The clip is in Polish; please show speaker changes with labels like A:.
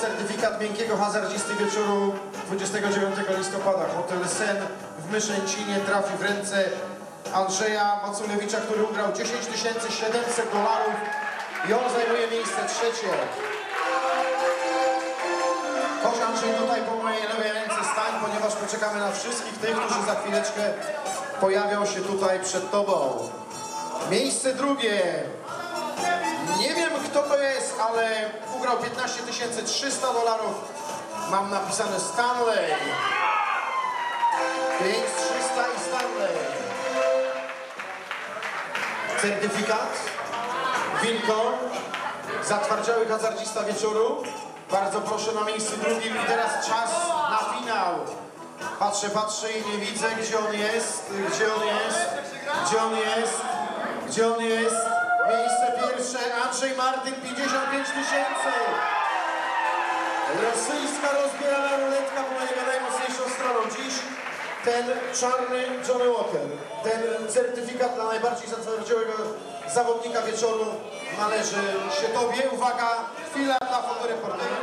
A: certyfikat miękkiego hazardzisty wieczoru 29 listopada. Hotel Sen w Myszęcinie trafi w ręce Andrzeja Maculewicza, który ugrał 10 700 dolarów i on zajmuje miejsce trzecie. Chodź Andrzej tutaj po mojej lewej ręce stań, ponieważ poczekamy na wszystkich tych, którzy za chwileczkę pojawią się tutaj przed Tobą. Miejsce drugie. Nie wiem kto to jest, ale ugrał 15 300 dolarów. Mam napisane Stanley. 5300 i Stanley. Certyfikat. Winko. Zatwardziały hazardzista wieczoru. Bardzo proszę na miejscu drugim i teraz czas na finał. Patrzę, patrzę i nie widzę, gdzie on jest, gdzie on jest, gdzie on jest, gdzie on jest. Miejsce pierwsze, Andrzej Martyn, 55 tysięcy. Rosyjska rozbierana ruletka była jego najmocniejszą stroną. Dziś ten czarny Johnny Walker, ten certyfikat dla najbardziej zatwardziałego zawodnika wieczoru należy się Tobie. Uwaga, chwila dla fotoreportera.